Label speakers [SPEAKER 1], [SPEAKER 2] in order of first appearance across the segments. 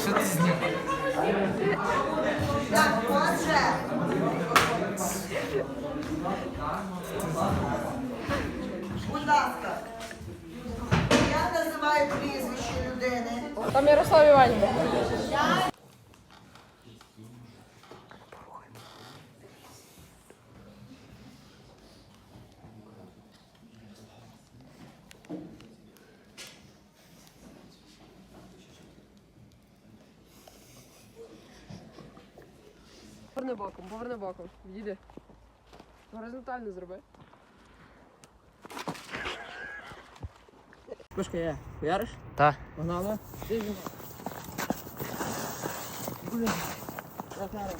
[SPEAKER 1] Що ти зняв?
[SPEAKER 2] Так, отже. Будь ласка. Я називаю прізвище людини.
[SPEAKER 3] Там Ярослав Іванів. Поверни боком, поверни боком. Відійди. Горизонтально зроби. Пушка є. Хуяриш?
[SPEAKER 1] Та.
[SPEAKER 3] Погнали. Ти він. Блін. Натара.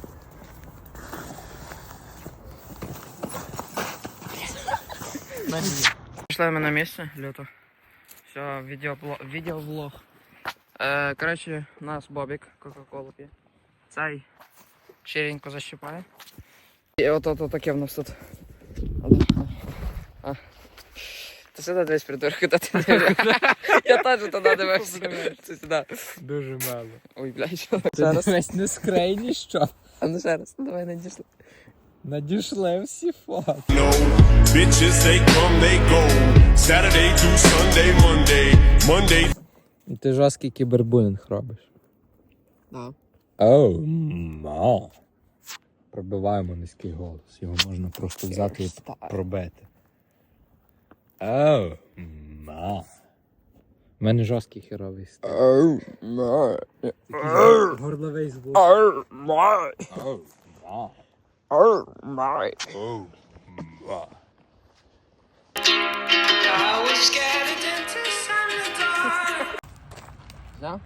[SPEAKER 1] Пішли ми на місце, люто. Все, відеоблог. відеоблог. Е, коротше, у нас Бобік Кока-Колу п'є. Цей чиренько защипає. І от от таке в нас тут. А. Ти сюди дивись, придурок, куди ти дивишся. Я теж туди дивився. Це сюди.
[SPEAKER 4] Дуже мало.
[SPEAKER 1] Ой, блядь, що так? Ще раз.
[SPEAKER 4] Весь не скрейні, що?
[SPEAKER 1] А ну ще раз, давай не дійшли.
[SPEAKER 4] Надійшли всі фото.
[SPEAKER 5] No, bitches they come, they go. Saturday to Sunday, Monday, Monday
[SPEAKER 4] ти жорсткий кібербулінг робиш.
[SPEAKER 1] Да.
[SPEAKER 4] Оу, ма. Пробиваємо низький голос. Його можна просто взяти і пробити. Оу, ма. У мене жорсткий херовий стиль.
[SPEAKER 1] Оу.
[SPEAKER 4] Горловий звук.
[SPEAKER 1] Оу, ма.
[SPEAKER 4] Оу, ма.
[SPEAKER 1] Оу, ма.
[SPEAKER 5] Oh, my.
[SPEAKER 1] Да?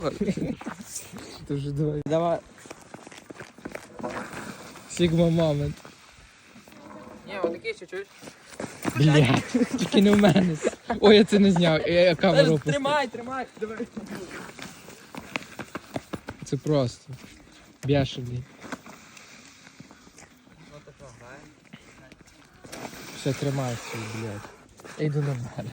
[SPEAKER 1] Ну же
[SPEAKER 4] Дуже давай.
[SPEAKER 1] Давай.
[SPEAKER 4] Сігма момент.
[SPEAKER 1] Не, вот такие чуть-чуть.
[SPEAKER 4] Блядь, тільки не в мене. Ой, я це не зняв. Я, я камеру опустив.
[SPEAKER 1] Тримай, тримай, давай.
[SPEAKER 4] Це просто. Бешений. Все, тримайся, блядь. Я йду на бар.